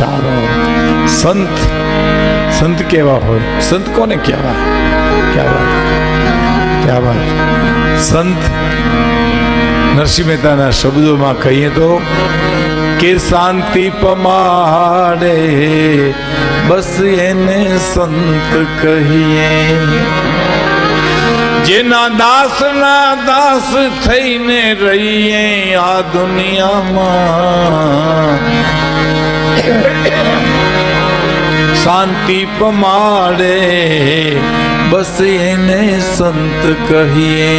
ચાલો. સંત સંત કેવા હોય? સંત કોને કહેવા ક્યાં વાત સંત, નરસિંહ મહેતાના શબ્દોમાં કહીએ તો, કે શાંતિ પમાડે, બસ એને સંત કહીએ. જેના દાસના દાસ થઈને રહીએ આ દુનિયામાં. શાંતિ પમાડે, બસ એને સંત કહીએ.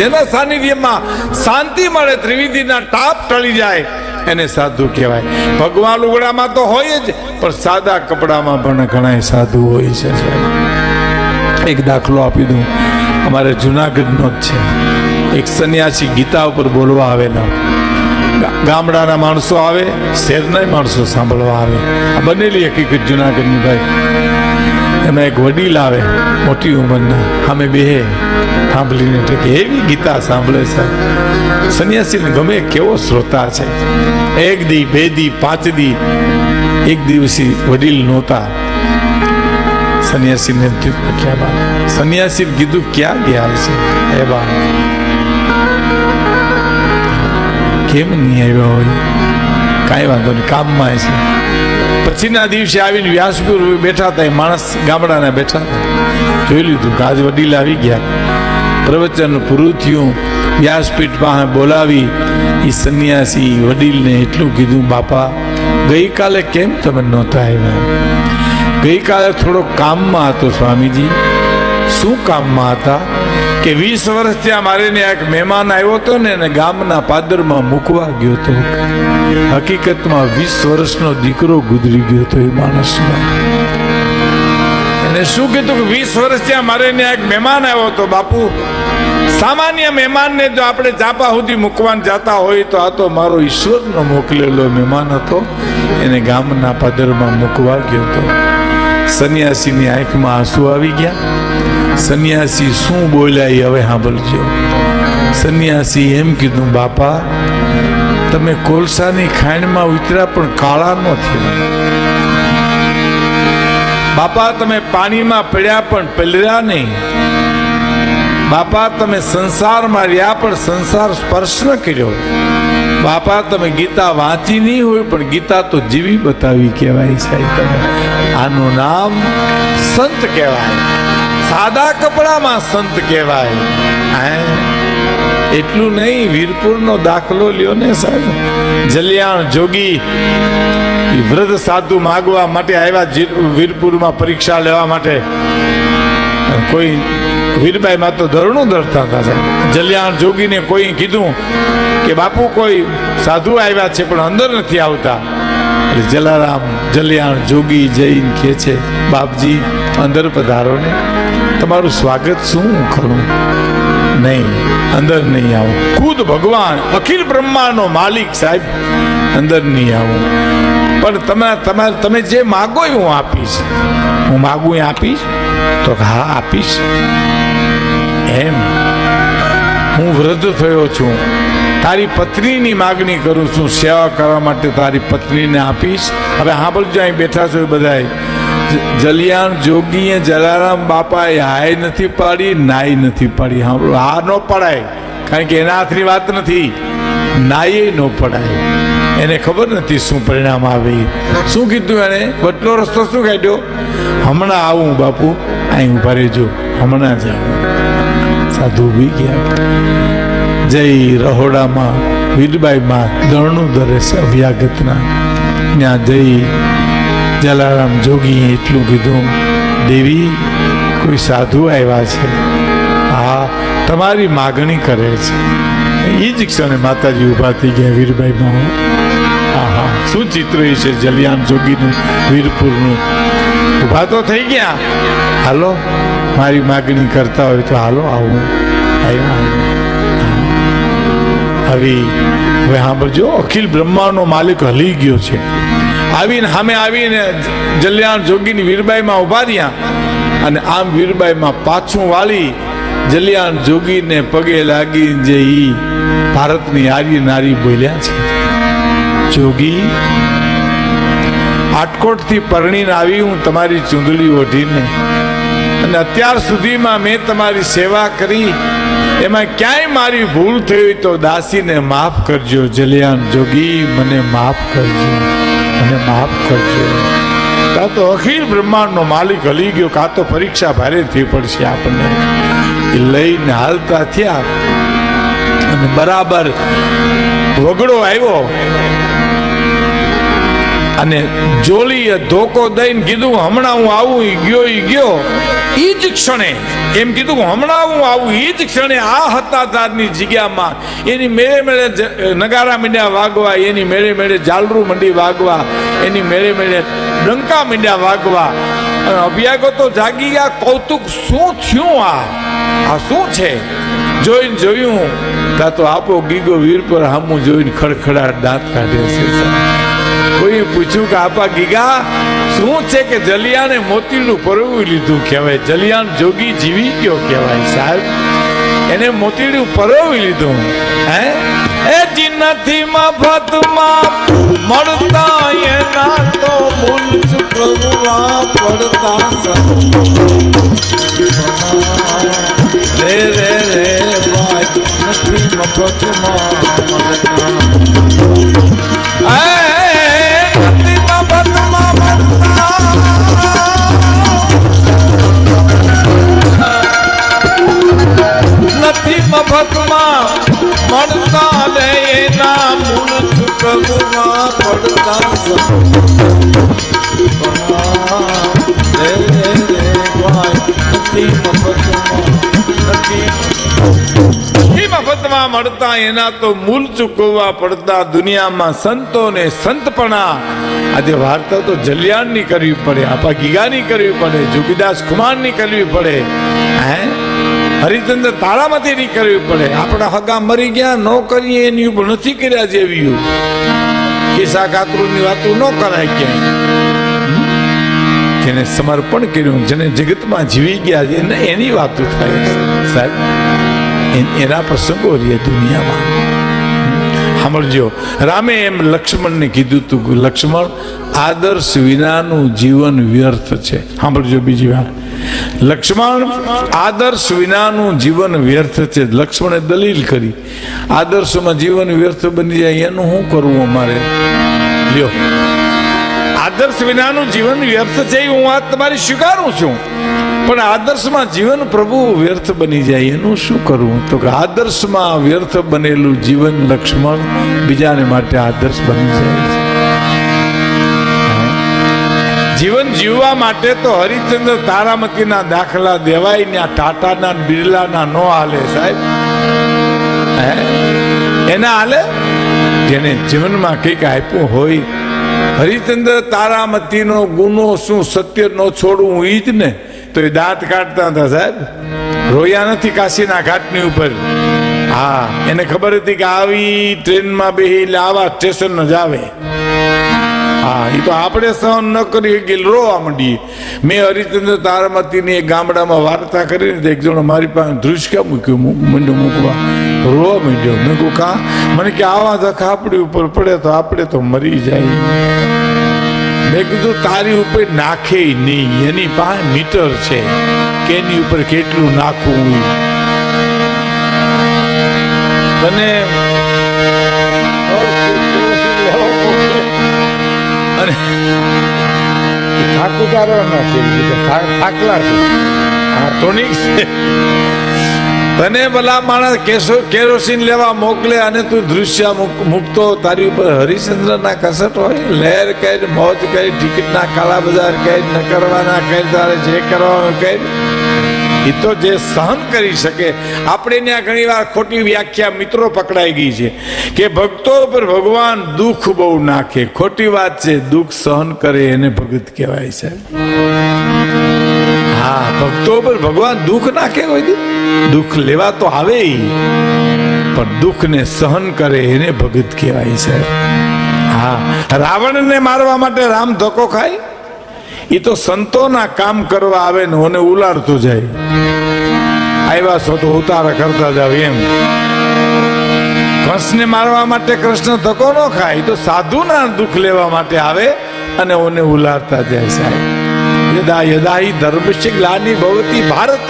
જેના સાનિધ્યમાં શાંતિ મળે, ત્રિવિધિના ટાપ ટળી જાય, એને સાધુ કહેવાય. ભગવાન લુગડામાં તો હોય જ, પણ સાદા કપડામાં પણ ઘણા સાધુ હોય છે એક દાખલો આપી દઉં. અમારે જુનાગઢનો જ છે. એક સંન્યાસી ગીતા ઉપર બોલવા આવેલા ગામડાના માણસો આવે, શહેરના માણસો સાંભળવા આવે. આ બનેલી હકીકત જુનાગઢની ભાઈ. એમાં એક વડીલ આવે, મોટી ઉંમરના. અમે બે સાંભળીને એટલે કે એવી ગીતા સાંભળે છે. સંન્યાસીને ગમે કેવો શ્રોતા છે. એક દી, બે દી, પાંચ દી, એક દિવસી વડીલ નહોતા. સંન્યાસીને કીધું ક્યાં બા સંન્યાસીને કીધું, ક્યાં ગયા છે એ બા. કેમ નહીં આવ્યા હોય? કાંઈ વાંધો નહીં, કામમાં છે પછીના દિવસે આવીને વ્યાસપુર બેઠા હતા, એ માણસ ગામડાના બેઠા હતા. જોઈ લીધું આજ વડીલ આવી ગયા. પ્રવચન પૂરું થયું. વ્યાસપીઠ પાસે બોલાવી એ સન્યાસી વડીલને એટલું કીધું, બાપા, ગઈકાલે કેમ તમે નહોતા આવ્યા? ગઈકાલે થોડો કામમાં હતો સ્વામીજી. શું કામમાં હતા? કે વીસ વર્ષ ત્યાં મારે ત્યાં એક મહેમાન આવ્યો હતો ને એને ગામના પાદરમાં મૂકવા ગયો હતો હકીકતમાં વીસ વર્ષનો દીકરો ગુજરી ગયો હતો એ માણસનો. એને શું કીધું કે વીસ વર્ષ ત્યાં મારે ત્યાં એક મહેમાન આવ્યો હતો, બાપુ? સામાન્ય મહેમાનને જો આપણે ચાપા સુધી મૂકવાન જતા હોય તો આ તો મારો ઈશ્વરનો મોકલેલો મહેમાન હતો, એને ગામના પાદરમાં મૂકવા ગયો હતો. સંન્યાસીની આંખમાં આંસુ આવી ગયા. સંન્યાસી શું બોલ્યા એ હવે સાંભળજો સંન્યાસી એમ કીધું બાપા તમે કોલસાની ખાંડમાં ઉતર્યા પણ કાળા ન થયા બાપા તમે પાણીમાં પડ્યા પણ પલર્યા નહીં બાપા તમે સંસારમાં રહ્યા પણ સંસાર સ્પર્શ ન કર્યો બાપા તમે ગીતા વાંચી નહીં હોય પણ ગીતા તો જીવી બતાવી કહેવાય સાહેબ તમે આનું નામ સંત કહેવાય સાદા કપડામાં સંત કહેવાય. એટલું નહીં, વીરપુરનો દાખલો લ્યો ને સાહેબ. જલિયાણ જોગી વૃદ્ધ સાધુ માગવા માટે આવ્યા વીરપુરમાં પરીક્ષા લેવા માટે. કોઈ વીરબાઈમાં તો ધરણું ધરતા હતા સાહેબ. જલિયાણ જોગીને કોઈ કીધું કે બાપુ કોઈ સાધુ આવ્યા છે પણ અંદર નથી આવતા. એટલે જલારામ જલિયાણ જોગી જઈને કે છે, બાપજી, અંદર પધારો ને. તમારું સ્વાગત શું કરું? નહીં, અંદર નહીં આવું. ખુદ ભગવાન, અખિલ બ્રહ્માનો માલિક સાહેબ, અંદર નહીં આવું. પણ તમે તમારે તમે જે માગો એ હું આપીશ. હું માગું એ આપીશ? તો હા, આપીશ. એમ. હું વૃદ્ધ થયો છું. તારી પત્નીની માગણી કરું છું. સેવા કરવા માટે તારી પત્નીને આપીશ. હવે હા બોલજો અહીં બેઠા છો બધાય. જલિયાણ જોગીએ જલારામ બાપાએ હાય નથી પાડી, નાય નથી પાડી. હા ન પડાય. કારણ કે એના હાથની વાત નથી. નાઈ ન પડાય. એને ખબર નથી શું પરિણામ આવે. શું કીધું એને બટલો રસ્તો શું કાઢ્યો? હમણાં આવું બાપુ, અહીં ઊભા રહેજો. હમણાં જ આવું. સાધુ ઊભી ગયા. જય રહોડામાં વીરબાઈમાં દરણું દરે અભ્યાગતના. ત્યાં જઈ જલારામ જોગીએ એટલું કીધું, દેવી, કોઈ સાધુ આવ્યા છે? હા, તમારી માગણી કરે છે. એ જ ક્ષણે માતાજી ઊભા થઈ ગયા વીરભાઈ હા હા શું ચિત્ર એ છે જલિયાન જોગીનું, વીરપુરનું? ઊભા તો થઈ ગયા. હાલો, મારી માગણી કરતા હોય તો હાલો આવું. આવ્યા હવે સાંભળજો, અખિલ બ્રહ્માનો માલિક હલી ગયો છે. આવીને સામે આવીને જલ્યાણ જોગીની વીરબાઈમાં ઊભા રહ્યા અને આમ વીરબાઈમાં પાછું વાળી જલ્યાણ જોગીને પગે લાગી જે ઈ ભારતની આર્ય નારી બોલ્યા છે. જોગી, આટકોટથી પરણીને આવી હું તમારી ચૂંદડી ઓઢીને અને અત્યાર સુધીમાં મેં તમારી સેવા કરી. એમાં ક્યાંય મારી ભૂલ થઈ તો દાસીને માફ કરજો જલિયાન જોગી, મને માફ કરજો. મને માફ કરજો. કાં તો અખિલ બ્રહ્માંડનો માલિક હલી ગયો, કાં તો પરીક્ષા ભારે થઈ પડશે આપણને. એ લઈને હાલતા થયા. અને બરાબર વગડો આવ્યો. અને જોલીએ ધોકો દઈને કીધું, હમણાં હું આવું ગયો, ઈ ગયો. ઈ જ ક્ષણે એમ કીધું હમણાં હું આવું એ જ ક્ષણે આ હતા તારની જગ્યામાં એની મેળે મેળે નગારા મીંડ્યા વાગવા, એની મેળે મેળે જાલરું મંડી વાગવા, એની મેળે મેળે ડંકા મીંડ્યા વાગવા. અને અભ્યાગો તો જાગી ગયા. કૌતુક શું થયું આ? આ શું છે? જોઈને જોયું તા તો આપો ગીગો વીર પર હામું જોઈને ખડખડાટ દાંત કાઢે છે. કોઈ પૂછ્યું કે, આપા ગીગા શું છે કે જલિયાને મોતીનું પરવું લીધું કહેવાય? જલિયાન જોગી જીવી ગયો કહેવાય સાહેબ. એને મોતીડું પરવી લીધું. હે? એ જિન્નથી મફતમાં મળતા એના તો મૂંઝ પ્રભુમાં પડતા રે રે રે, ભાઈ નથી મફતમાં મળતા. મફતમાં મળતા લે એના ચૂકવવા પડતા મળતા, એના તો મૂલ ચૂકવવા પડતા દુનિયામાં સંતો ને સંતપણા. આજે વાર્તા તો જલિયાણની કરવી પડે, આપા ગીગાની કરવી પડે, જોગીદાસ કુમારની કરવી પડે. હે? હરિચંદ્ર નહીં કરવી પડે. આપણા હગા મરી ગયા, ન કરીએ એની ઉપર નથી કર્યા જેવી ખિસ્સા કાતરુની વાતો ન કરાય ક્યાંય. જેને સમર્પણ કર્યું, જેને જગતમાં જીવી ગયા છે એને એની વાતો થાય. સાહેબ એના પ્રસંગો રહીએ દુનિયામાં. સાંભળજો, રામે એમ લક્ષ્મણને કીધું તું લક્ષ્મણ, આદર્શ વિનાનું જીવન વ્યર્થ છે. સાંભળજો બીજી વાર. લક્ષ્મણ આદર્શ વિનાનું જીવન વ્યર્થ છે. લક્ષ્મણે દલીલ કરી, આદર્શમાં જીવન વ્યર્થ બની જાય, એનું શું કરવું અમારે? લ્યો. આદર્શ વિનાનું જીવન વ્યર્થ છે હું વાત તમારી સ્વીકારું છું. પણ આદર્શમાં જીવન પ્રભુ વ્યર્થ બની જાય, એનું શું કરવું? તો કે આદર્શમાં વ્યર્થ બનેલું જીવન લક્ષ્મણ બીજાને માટે આદર્શ બની જાય છે. જીવન જીવવા માટે તો હરિચંદ્ર તારામતીના દાખલા દેવાય ને આ ટાટાના બિરલાના નો હાલે સાહેબ. એના હાલે? જેને જીવનમાં કંઈક આપ્યું હોય. હરિચંદ્ર તારામતીનો ગુનો શું સત્ય નો છોડવું ઈ જ ને? તો એ દાંત કાઢતા હતા સાહેબ. રોયા નથી કાશીના ઘાટની ઉપર. હા, એને ખબર હતી કે આવી ટ્રેનમાં બેહી એટલે આવા સ્ટેશન જ આવે. હા એ તો આપણે સહન ન કરીએ કે રોવા માંડીએ. મેં હરિચંદ્ર તારામતીની ગામડામાં વાર્તા કરીને એક જણો મારી પાસે દૃશ્ય મૂક્યું મંડ્યું મૂકવા. રોવા માંડ્યો. મેં કહું કા? મને કે, આવા ધખા આપણી ઉપર પડે તો આપણે તો મરી જાય. મેં કીધું, તારી ઉપર નાખે નહીં. એની પાસે મીટર છે. કે એની ઉપર કેટલું નાખવું તને તને ભલા માણસ કેસો, કેરોસીન લેવા મોકલે અને તું દૃશ્ય મૂકતો તારી ઉપર હરિશ્ચંદ્રના કસટ હોય, લહેર કઈ મોજ કઈ ટિકિટના કાળા બજાર કઈ ન કરવાના કઈ તારે જે કરવાનું કઈ એ તો જે સહન કરી શકે, આપણે ત્યાં ઘણી વાર ખોટી વ્યાખ્યા મિત્રો પકડાઈ ગઈ છે કે ભક્તો પર ભગવાન દુઃખ બહુ નાખે. ખોટી વાત છે, દુઃખ સહન કરે એને ભગત કહેવાય છે. હા, ભક્તો પર ભગવાન દુઃખ નાખે હોય દુઃખ લેવા તો આવે પણ દુઃખને સહન કરે એને ભગત કહેવાય છે. હા, રાવણને મારવા માટે રામ ધક્કો ખાય? એ તો સંતોના કામ કરવા આવે ને ઓને ઉલાડતો જાય. આવ્યા છો તો ઉતારા કરતા જાવ એમ. કંસને મારવા માટે કૃષ્ણ ધક્કો ન ખાય તો સાધુના દુઃખ લેવા માટે આવે અને ઓને ઉલારતા જાય સાહેબ. યદા યદા હિ ધર્મસ્ય ગ્લાની ભવતી ભારત.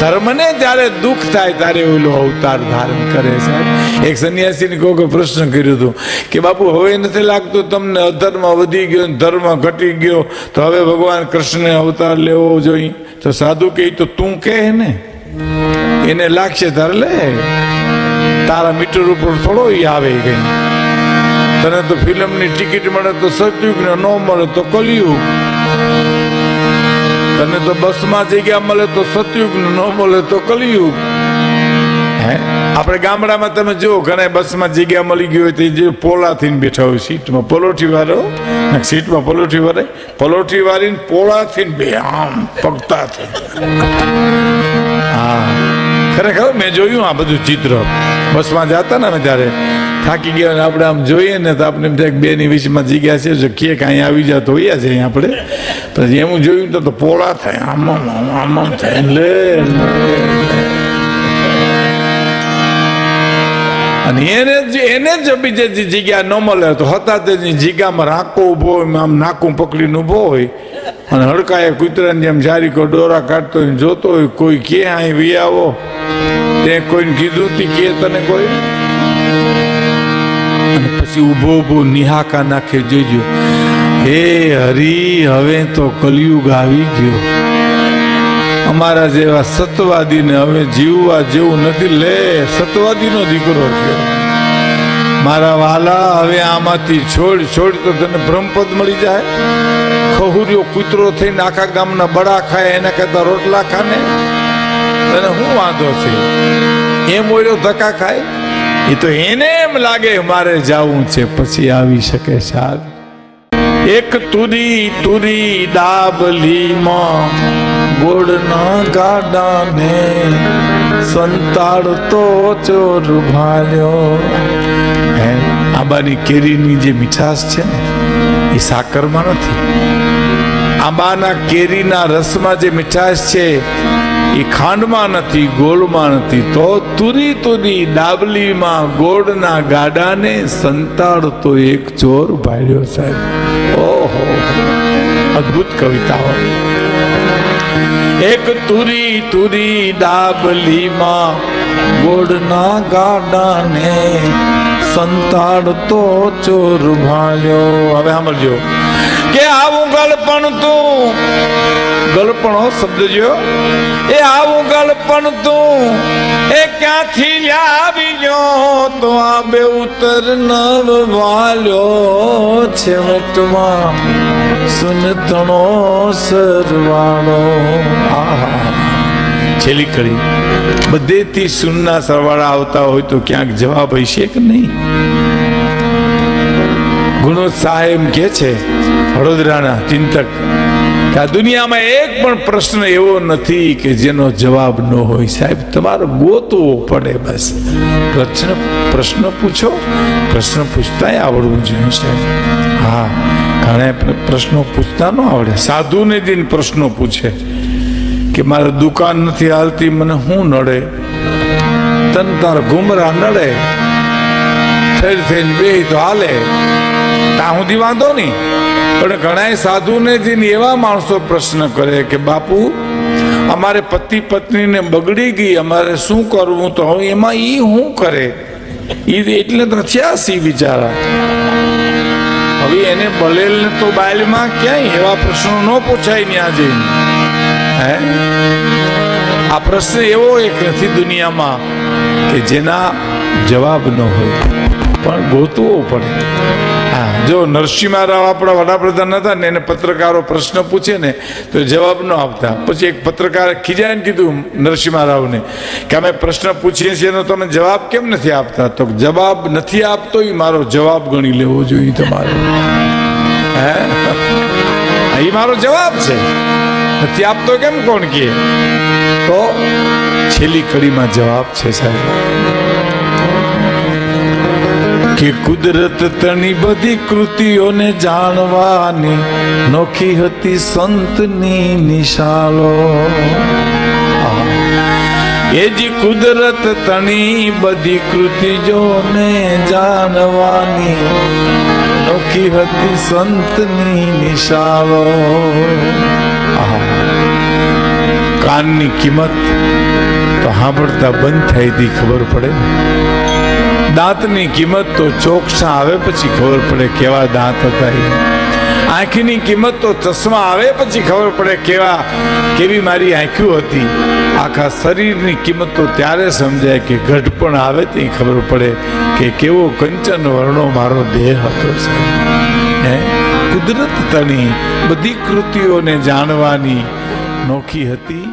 ધર્મને જ્યારે દુઃખ થાય ત્યારે ઓલો અવતાર ધારણ કરે સાહેબ એક સંન્યાસીને કોઈ પ્રશ્ન કર્યો હતો કે, બાપુ, હવે નથી લાગતું તમને અધર્મ વધી ગયો ધર્મ ઘટી ગયો, તો હવે ભગવાન કૃષ્ણને અવતાર લેવો જોઈએ? તો સાધુ કહે, તો તું કહે ને. એને લાગશે તારે લે. તારા મીટર ઉપર થોડો આવે કઈ તને તો ફિલ્મની ટિકિટ મળે તો સતયુગ ને ન મળે તો કલયુગ. તને તો બસમાં જગ્યા મળે તો સતયુગ ન મળે તો કલયુગ. હે? આપણે ગામડામાં તમે જુઓ ઘણા બસમાં જગ્યા મળી ગઈ હોય તો જે પોલા થઈને બેઠા હોય, સીટમાં પલોઠી વાળો સીટમાં પલોઠી વાળે, પલોઠી વાળીને પોળા થઈને બે આમ પગતા થઈ હા. ખરેખર મેં જોયું આ બધું ચિત્ર. બસમાં જતા ને અમે ત્યારે થાકી ગયા અને આપણે આમ જોઈએ ને તો આપણે એમ થાય કે બેની વીસમાં જગ્યા છે, જો કે કાંઈ આવી જાય તો હોયા છે આપણે. પછી એમ જોયું તો પોળા થાય, આમ આમ આમ થાય, લે અને એને જ એને જ બીજે જગ્યા ન મળે તો હતા તેની જગ્યામાં રાંકો ઊભો હોય, આમ નાકું પકડીને ઊભો હોય. અને હડકાએ કૂતરાની જેમ જારી કો દોરા કાઢતો હોય ને જોતો હોય, કોઈ કે અહીં વી આવો. તે કોઈને કીધું તી કે તને કોઈ? અને પછી ઊભો ઊભો નિહાકા નાખે જોજો. હે હરી, હવે તો કલયુગ આવી ગયો. અમારા જેવા સતવાદીને હવે જીવવા જેવું નથી. લે, સત્વાદીનો દીકરો થયો મારા વાલા, હવે આમાંથી છોડ છોડ તો તને બ્રહ્મપદ મળી જાય. ખહુર્યો કૂતરો થઈને આખા ગામના બડા ખાય, એના કરતા રોટલા ખાને. તને શું વાંધો છે? એમ ઓર્યો ધક્કા ખાય? એ તો એને એમ લાગે, મારે જાવું છે, પછી આવી શકે સાહેબ એક તુરી તુરી ડાબલીમાં ગોળના ગાડાને સંતાડતો ચોર ભાલ્યો. હે, આંબાની કેરીની જે મીઠાશ છે ને, એ સાકરમાં નથી. આંબાના કેરીના રસમાં જે મીઠાશ છે એ ખાંડમાં નથી, ગોળમાં નથી. તો તુરી તુરી ડાબલીમાં ગોળના ગાડાને સંતાડતો એક ચોર ભાલ્યો સાહેબ. ઓહો, અદ્ભુત કવિતાઓ. એક તુરી તુરી ડાબલીમાં ગોળના ગાડાને સંતાડતો ચોર ભાલ્યો. હવે સાંભળજો. કે આવું ગળપણ તું, ગળપણો શબ્દ જો એ આવું ગળપણ તું, એ ક્યાંથી લાવી ગયો તો આ બે ઉતર નવ વાલ્યો છે મટમાં સુનતણો સરવાળો. આહા. છેલ્લી કરી. બધેથી સુનના સરવાળા આવતા હોય તો ક્યાંક જવાબ હશે કે નહીં? ગુણોત્સાહ એમ કે છે વડોદરાના ચિંતક, કે આ દુનિયામાં એક પણ પ્રશ્ન એવો નથી કે જેનો જવાબ ન હોય. સાહેબ, તમારો ગોતવો પડે બસ. પ્રશ્ન પ્રશ્ન પૂછો. પ્રશ્ન પૂછતાય આવડવું જોઈએ સાહેબ. હા, ઘણા પ્રશ્નો પૂછતા ન આવડે. સાધુને દિન પ્રશ્નો પૂછે. કે મારે દુકાન નથી હાલતી, મને હું નડે? તન તાર ઘુમરા નડે? થઈ થઈને બે તો હાલે. ત્યાં સુધી વાંધો નહીં. પણ ઘણા સાધુને જઈને એવા માણસો પ્રશ્ન કરે કે, બાપુ, અમારે પતિ પત્નીને બગડી ગઈ, અમારે શું કરવું? તો એમાં એ શું કરે? એ એટલે તો થયા સી બિચારા. હવે એને બલેલ ને તો બાયલમાં ક્યાંય એવા પ્રશ્નો ન પૂછાય ત્યાં જઈને. હે? આ પ્રશ્ન એવો એક નથી દુનિયામાં કે જેના જવાબ ન હોય, પણ ગોતવો પડે. હા, જો નરસિંહ રાવ આપણા વડાપ્રધાન હતા ને, એને પત્રકારો પ્રશ્ન પૂછે ને, તો જવાબ ન આપતા. પછી એક પત્રકારે ખીજાઈને કીધું નરસિંહ રાવને કે અમે પ્રશ્ન પૂછીએ છીએ એનો તમે જવાબ કેમ નથી આપતા? તો જવાબ નથી આપતો એ મારો જવાબ ગણી લેવો જોઈએ તમારે. હે? એ મારો જવાબ છે. નથી આપતો કેમ કોણ કે? તો છેલ્લી કડીમાં જવાબ છે સાહેબ. કે કુદરત તણી બધી કૃતિઓને જાણવાની નોખી હતી સંતની નિશાળો. એ જી કુદરત તણી બધી કૃતિ જોને જાણવાની. નોખી હતી સંતની નિશાળો. કાનની કિંમત તો સાંભળતા બંધ થઈ હતી, ખબર પડે? દાંતની કિંમત તો ચોકસા આવે પછી ખબર પડે કેવા દાંત હતા એ. આંખની કિંમત તો ચશ્મા આવે પછી ખબર પડે કેવા, કેવી મારી આંખ્યું હતી. આખા શરીરની કિંમત તો ત્યારે સમજાય કે ઘટપણ આવે તે ખબર પડે કે કેવો કંચન વર્ણો મારો દેહ હતો હે? કુદરત તણી બધી કૃતિઓને જાણવાની નોખી હતી.